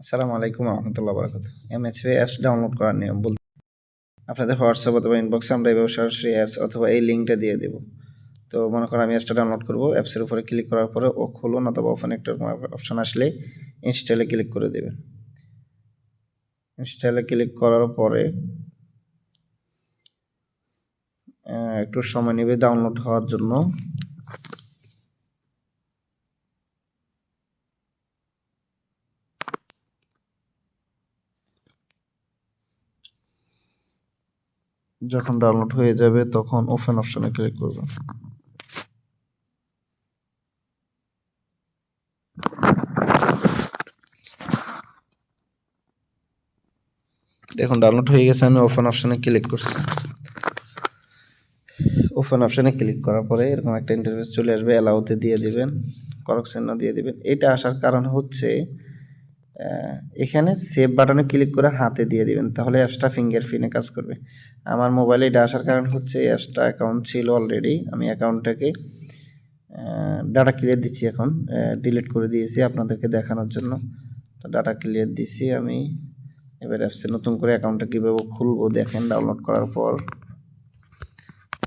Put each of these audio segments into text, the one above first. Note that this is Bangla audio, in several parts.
আসসালামু আলাইকুম রহমতুল্লাহ বরকাত এমএচপি অ্যাপস ডাউনলোড করার নিয়ম বলতে আপনাদের হোয়াটসঅ্যাপ অথবা ইনবক্সে আমরা এভাবে সরাসরি অ্যাপস অথবা এই লিঙ্কটা দিয়ে দেবো। তো মনে করেন আমি অ্যাপসটা ডাউনলোড করব অ্যাপসের উপরে ক্লিক করার পরে ও খুলুন অথবা ওপেন একটা অপশন আসলে ইনস্টলে ক্লিক করে দেবেন। ইনস্টলে ক্লিক করার পরে একটু সময় নেবে ডাউনলোড হওয়ার জন্য। যখন ডাউনলোড হয়ে যাবে, তখন ওপেন অপশনে ক্লিক করবেন। দেখুন ডাউনলোড হয়ে গেছে, আমি ওপেন অপশনে ক্লিক করছি। ওপেন অপশনে ক্লিক করার পরে এরকম একটা ইন্টারফেস চলে আসবে অ্যালাউতে দিয়ে দিবেন করক চিহ্ন দিয়ে দিবেন। এটা আসার কারণ হচ্ছে এখানে সেভ বাটনে ক্লিক করে হাতে দিয়ে দিবেন, তাহলে অ্যাপসটা ফিঙ্গার প্রিন্টে কাজ করবে। আমার মোবাইলে এটা আসার কারণ হচ্ছে অ্যাপসটা অ্যাকাউন্ট ছিল অলরেডি আমি অ্যাকাউন্টটাকে ডাটা ক্লিয়ার দিচ্ছি এখন ডিলিট করে দিয়েছি আপনাদেরকে দেখানোর জন্য। তো ডাটা ক্লিয়ার দিছি আমি, এবার অ্যাপসে নতুন করে অ্যাকাউন্টটা কীভাবে খুলবো দেখেন ডাউনলোড করার পর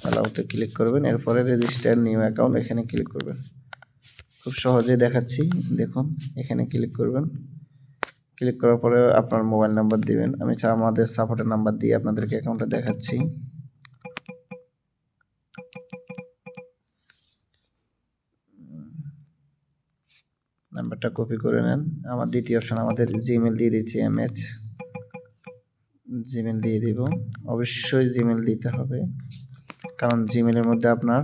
অ্যালাউতে ক্লিক করবেন, এরপরে রেজিস্টার নিউ অ্যাকাউন্ট এখানে ক্লিক করবেন। খুব সহজেই দেখাচ্ছি, দেখুন, এখানে ক্লিক করবেন। ক্লিক করার পরে আপনার মোবাইল নাম্বার দিবেন। আমি আমাদের সাপোর্টের নাম্বার দিয়ে আপনাদেরকে অ্যাকাউন্টটা দেখাচ্ছি। নাম্বারটা কপি করে নেন। আমার দ্বিতীয় অপশন আমাদের জিমেল দিয়ে দিচ্ছি এমএচ জিমেল দিয়ে দিব। অবশ্যই জিমেল দিতে হবে। কারণ জিমেলের মধ্যে আপনার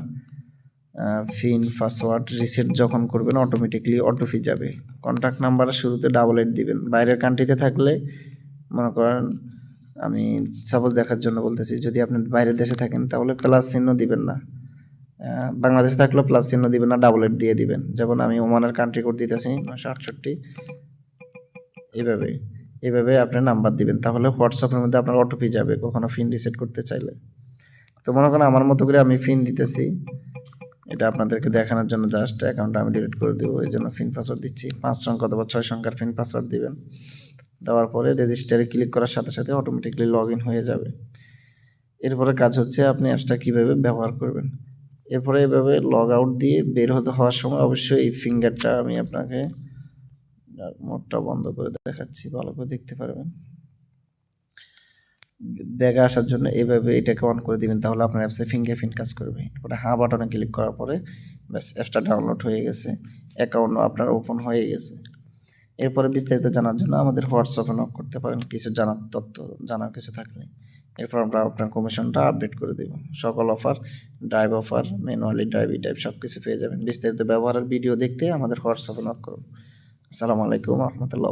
ফিন, পাসওয়ার্ড রিসেট যখন করবেন অটোমেটিকলি অটোফি যাবে। কন্ট্যাক্ট নাম্বারের শুরুতে ডাবল এইট দিবেন। বাইরের কান্ট্রিতে থাকলে, মনে করেন, আমি সাপোজ দেখার জন্য বলতেছি, যদি আপনি বাইরের দেশে থাকেন, তাহলে প্লাস চিহ্ন দিবেন না। বাংলাদেশে থাকলেও প্লাস চিহ্ন দিবেন না ডাবল এইট দিয়ে দিবেন। যেমন আমি ওমানের কান্ট্রি কোড দিতেছি নশো আটষট্টি। এইভাবে এইভাবে আপনি নাম্বার দিবেন। তাহলে হোয়াটসঅ্যাপের মধ্যে আপনার অটোপি যাবে, কখনো ফিন রিসেট করতে চাইলে। তো মনে করেন, আমার মতো করে আমি ফিন দিতেছি। এটা আপনাদেরকে দেখানোর জন্য জাস্ট অ্যাকাউন্টটা আমি ডিলিট করে দেবো, এই জন্য ফিন পাসওয়ার্ড দিচ্ছি। পাঁচ সংখ্যা অথবা ছয় সংখ্যার ফিন পাসওয়ার্ড দিবেন। দেওয়ার পরে রেজিস্টারে ক্লিক করার সাথে সাথে অটোমেটিকলি লগ হয়ে যাবে। এরপরে কাজ হচ্ছে আপনি অ্যাপসটা কীভাবে ব্যবহার করবেন। এরপরে এভাবে লগ আউট দিয়ে বের হতে হওয়ার সময় অবশ্যই এই ফিঙ্গারটা আমি আপনাকে মোডটা বন্ধ করে দেখাচ্ছি, ভালো করে দেখতে পারবেন। ব্যাগে আসার জন্য এইভাবে এটাকে অন করে দিবেন, তাহলে আপনার অ্যাপসে ফিঙ্গারপ্রিন্ট কাজ করবে। এরপরে হ্যাঁ বাটনে ক্লিক করার পরে ব্যাস অ্যাপসটা ডাউনলোড হয়ে গেছে। অ্যাকাউন্টও আপনার ওপেন হয়ে গেছে। এরপরে বিস্তারিত জানার জন্য আমাদের হোয়াটসঅ্যাপে নক করতে পারেন। কিছু জানার তথ্য, জানার কিছু থাকলে। এরপর আমরা আপনার কমিশনটা আপডেট করে দেব। সকল offer drive offer manually drive type সব কিছু পেয়ে যাবেন। বিস্তারিত ব্যবহারের ভিডিও দেখতে আমাদের হোয়াটসঅ্যাপে নক করুন। আসসালামু আলাইকুম, রহমতুল্লাহ